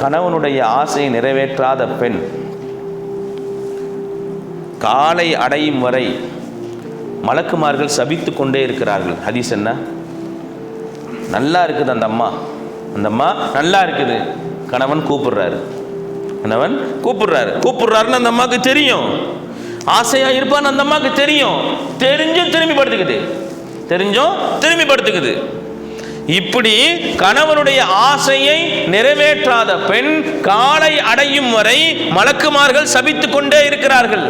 கணவனுடைய ஆசையை நிறைவேற்றாத பெண் காலை அடையும் வரை மலக்குமார்கள் சபித்து கொண்டே இருக்கிறார்கள். ஹதீஸ் என்ன? நல்லா இருக்குது அந்த அம்மா. அந்த அம்மா நல்லா இருக்குது. கணவன் கூப்பிடுறாரு. கணவன் கூப்பிடுறாரு. கூப்பிடுறாருன்னு அந்த அம்மாவுக்கு தெரியும். ஆசையாக இருப்பான்னு அந்த அம்மாவுக்கு தெரியும். தெரிஞ்சும் திரும்பி படுத்துக்குது. தெரிஞ்சும் திரும்பி படுத்துக்குது. இப்படி கணவனுடைய ஆசையை நிறைவேற்றாத பெண் காலை அடையும் வரை மலக்குமார்கள் சபித்துக் கொண்டே இருக்கிறார்கள்.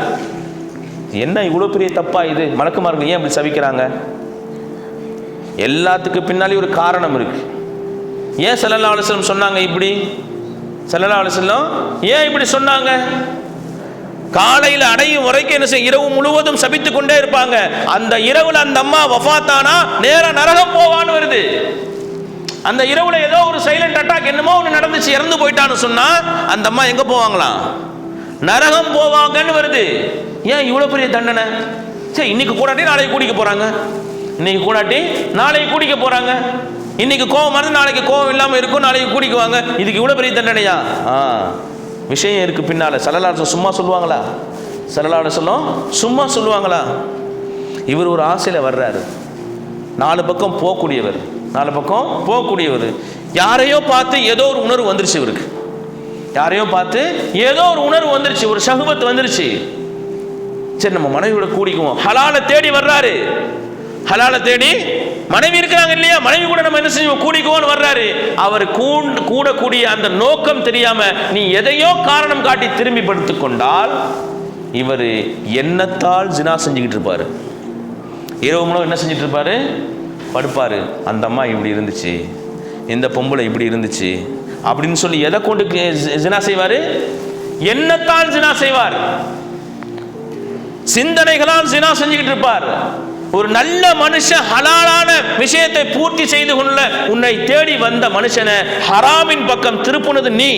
என்ன இவ்வளோ பெரிய தப்பா இது? மலக்குமார்கள் ஏன் அப்படி சபிக்கிறாங்க? எல்லாத்துக்கு பின்னாலே ஒரு காரணம் இருக்கு. ஏன் சல்லல்லா அலுவலம் சொன்னாங்க இப்படி? சல்லல்லா அலுவலம் ஏன் இப்படி சொன்னாங்க? காலையில் அடையும் வரைக்கும் என்ன செய்ய இரவு முழுவதும் சபித்து கொண்டே இருப்பாங்க. அந்த இரவுல அந்த அம்மா வஃபாத்தானா நேரா நரகம் போவான்னு வருது. அந்த இரவுல ஏதோ ஒரு சைலண்ட் அட்டாக் என்னமோ ஒன்று நடந்துச்சு இறந்து போயிட்டான்னு சொன்னா அந்த அம்மா எங்க போவாங்களாம்? நரகம் போவாங்கன்னு வருது. ஏன் இவ்வளோ பெரிய தண்டனை? சரி இன்னைக்கு கூடாட்டி நாளைக்கு கூடிக்க போறாங்க. இன்னைக்கு கூடாட்டி நாளைக்கு கூடிக்க போறாங்க. இன்னைக்கு கோவம் வந்து நாளைக்கு கோவம் இல்லாமல் இருக்கும் நாளைக்கு கூடிக்குவாங்க இதுக்கு இவ்வளோ பெரிய தண்டனையா? ஆ விஷயம் இருக்கு பின்னால. சலலாசம் சும்மா சொல்லுவாங்களா? சலலாட சொல்லும் சும்மா சொல்லுவாங்களா? இவர் ஒரு ஆசையில் வர்றாரு. நாலு பக்கம் போகக்கூடியவர். நாலு பக்கம் போகக்கூடியவர். யாரையோ பார்த்து ஏதோ ஒரு உணர்வு வந்துருச்சு இவருக்கு. யாரையோ பார்த்து ஏதோ ஒரு உணர்வு வந்துருச்சு ஒரு சகுபத் வந்துருச்சு. சரி நம்ம மனைவியோட கூடிக்குவோம். ஹலாலை தேடி வர்றாரு. ஹலாலை தேடி மனைவி இருக்கிறாங்க இல்லையா? மனைவி கூட நம்ம என்ன செய்வோம்? கூடிக்குவோம்னு வர்றாரு. அவர் கூண்டு கூடக்கூடிய அந்த நோக்கம் தெரியாம நீ எதையோ காரணம் காட்டி திரும்பி படுத்து கொண்டால் இவர் எண்ணத்தால் ஜினா செஞ்சுக்கிட்டு இருப்பாரு? இரவு முழுவதும் என்ன செஞ்சிட்டு இருப்பாரு படுப்பாரு. அந்த அம்மா இப்படி இருந்துச்சு. இந்த பொம்பளை இப்படி இருந்துச்சு. அப்படின்னு சொல்லி எதை கொண்டு ஜினா செய்வாரு? என்னத்தால் ஜினா செய்வார்? சிந்தனைகளால் ஜினா செஞ்சுக்கிட்டு இருப்பார் ஒரு நல்ல மனுஷன் ஹலாலான விஷயத்தை பூர்த்தி செய்து கொள்ள உன்னை தேடி வந்த மனுஷனை ஹராமின் பக்கம் திருப்புனது நீ.